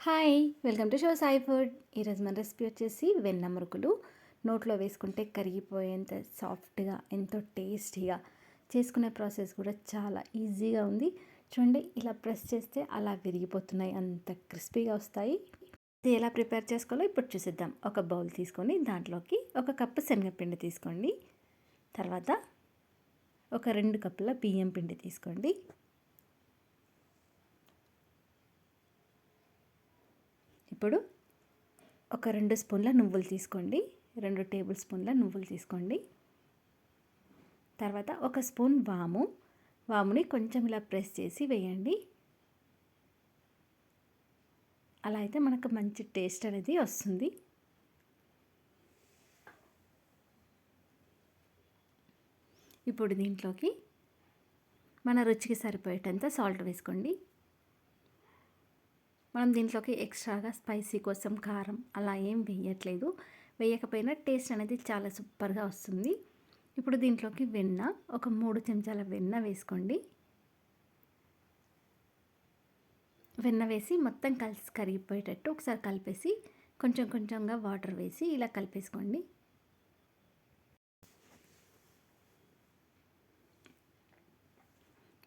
Hi welcome to show Sai food. ఈరోజు మన recipe వచ్చేసి వెన్న మురుకులు. నోట్లో వేసుకుంటే కరిగిపోయేంత సాఫ్ట్గా ఎంతో టేస్టీగా చేసుకునే ప్రాసెస్ కూడా చాలా ఈజీగా ఉంది. చూడండి ఇలా ప్రెస్ చేస్తే అలా విరిగిపోతున్నాయి అంత క్రిస్పీగా వస్తాయి. ఇది ఎలా ప్రిపేర్ చేసుకోవాలో ఇప్పుడు చూసిద్దాం. ఒక బౌల్ తీసుకొని దాంట్లోకి ఒక కప్పు శనగపిండి తీసుకోండి. తర్వాత ఒక రెండు కప్పుల బియ్యం పిండి తీసుకోండి. ఇప్పుడు ఒక రెండు స్పూన్ల నువ్వులు తీసుకోండి. రెండు టేబుల్ స్పూన్ల నువ్వులు తీసుకోండి. తర్వాత ఒక స్పూన్ వాము. వాముని కొంచెం ఇలా ప్రెస్ చేసి వేయండి. అలా అయితే మనకు మంచి టేస్ట్ అనేది వస్తుంది. ఇప్పుడు దీంట్లోకి మన రుచికి సరిపోయేటంత సాల్ట్ వేసుకోండి. మనం దీంట్లోకి ఎక్స్ట్రాగా స్పైసీ కోసం కారం అలా ఏం వేయట్లేదు. వేయకపోయినా టేస్ట్ అనేది చాలా సూపర్గా వస్తుంది. ఇప్పుడు దీంట్లోకి వెన్న ఒక మూడు చెంచాల వెన్న వేసుకోండి. వెన్న వేసి మొత్తం కలిసి కరిగిపోయేటట్టు ఒకసారి కలిపేసి కొంచెం కొంచెంగా వాటర్ వేసి ఇలా కలిపేసుకోండి.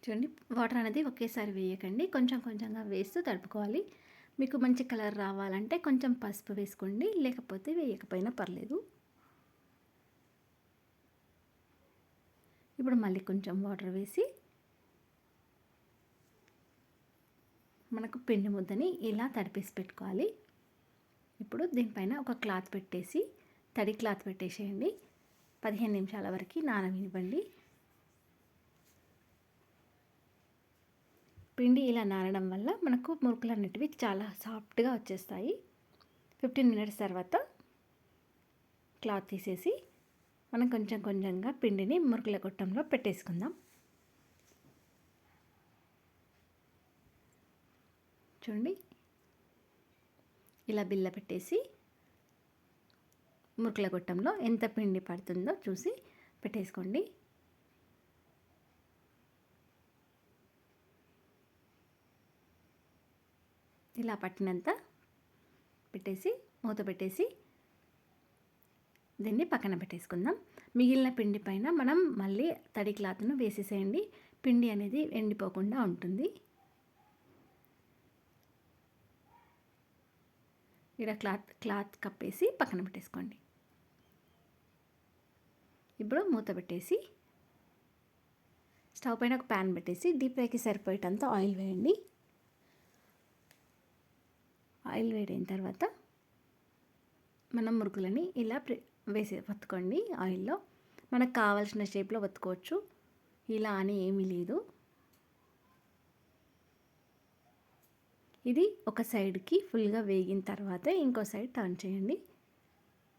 చూడండి వాటర్ అనేది ఒకేసారి వేయకండి. కొంచెం కొంచెంగా వేస్తూ తడుపుకోవాలి. మీకు మంచి కలర్ రావాలంటే కొంచెం పసుపు వేసుకోండి. లేకపోతే వేయకపోయినా పర్లేదు. ఇప్పుడు మళ్ళీ కొంచెం వాటర్ వేసి మనకు పిండి ముద్దని ఇలా తడిపేసి పెట్టుకోవాలి. ఇప్పుడు దీనిపైన ఒక క్లాత్ పెట్టేసి తడి క్లాత్ పెట్టేసేయండి. పదిహేను నిమిషాల వరకు నాననివ్వండి పిండి ఇలా నానడం వల్ల మనకు మురుకులు అనేటివి చాలా సాఫ్ట్గా వచ్చేస్తాయి. ఫిఫ్టీన్ మినిట్స్ తర్వాత క్లాత్ తీసేసి మనం కొంచెం కొంచెంగా పిండిని మురుకుల గొట్టంలో పెట్టేసుకుందాం. చూడండి. ఇలా బిల్ల పెట్టేసి మురుకుల గొట్టంలో ఎంత పిండి పడుతుందో చూసి పెట్టేసుకోండి. ఇలా పట్టినంత పెట్టేసి మూత పెట్టేసి దీన్ని పక్కన పెట్టేసుకుందాం. మిగిలిన పిండి పైన మనం మళ్ళీ తడి క్లాత్ను వేసేసేయండి. పిండి అనేది ఎండిపోకుండా ఉంటుంది. ఇక్కడ క్లాత్ క్లాత్ కప్పేసి పక్కన పెట్టేసుకోండి. ఇప్పుడు మూత పెట్టేసి స్టవ్ పైన ఒక ప్యాన్ పెట్టేసి డీప్ ఫ్రైకి సరిపోయేటంత ఆయిల్ వేయండి. ఆయిల్ వేడైన తర్వాత మనం మురుకులని ఇలా వేసి వత్తుకోండి ఆయిల్లో. మనకు కావాల్సిన షేప్లో వత్తుకోవచ్చు. ఇలా అని ఏమీ లేదు. ఇది ఒక సైడ్కి ఫుల్గా వేగిన తర్వాత ఇంకో సైడ్ టర్న్ చేయండి.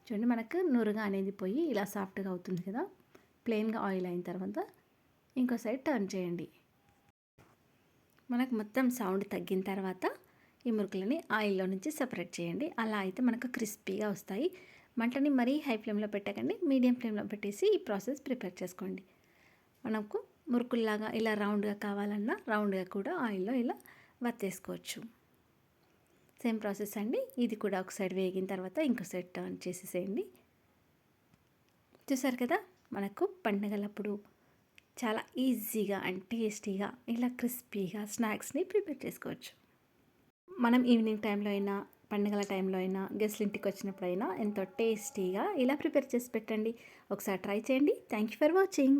చూడండి మనకు నురుగా అనేది పోయి ఇలా సాఫ్ట్గా అవుతుంది కదా. ప్లెయిన్గా ఆయిల్ అయిన తర్వాత ఇంకో సైడ్ టర్న్ చేయండి. మనకు మొత్తం సౌండ్ తగ్గిన తర్వాత ఈ మురుకులని ఆయిల్లో నుంచి సపరేట్ చేయండి. అలా అయితే మనకు క్రిస్పీగా వస్తాయి. మంటని మరీ హై ఫ్లేమ్లో పెట్టకండి. మీడియం ఫ్లేమ్లో పెట్టేసి ఈ ప్రాసెస్ ప్రిపేర్ చేసుకోండి. మనకు మురుకుల్లాగా ఇలా రౌండ్గా కావాలన్నా రౌండ్గా కూడా ఆయిల్లో ఇలా వత్తేసుకోవచ్చు. సేమ్ ప్రాసెస్ అండి. ఇది కూడా ఒక సైడ్ వేగిన తర్వాత ఇంకో సైడ్ టర్న్ చేసేసేయండి. చూసారు కదా? మనకు పండగలప్పుడు చాలా ఈజీగా అండ్ టేస్టీగా ఇలా క్రిస్పీగా స్నాక్స్ని ప్రిపేర్ చేసుకోవచ్చు. మనం ఈవినింగ్ టైంలో అయినా పండుగల టైంలో అయినా గెస్ట్లు ఇంటికి వచ్చినప్పుడైనా ఎంతో టేస్టీగా ఇలా ప్రిపేర్ చేసి పెట్టండి. ఒకసారి ట్రై చేయండి. Thank you for watching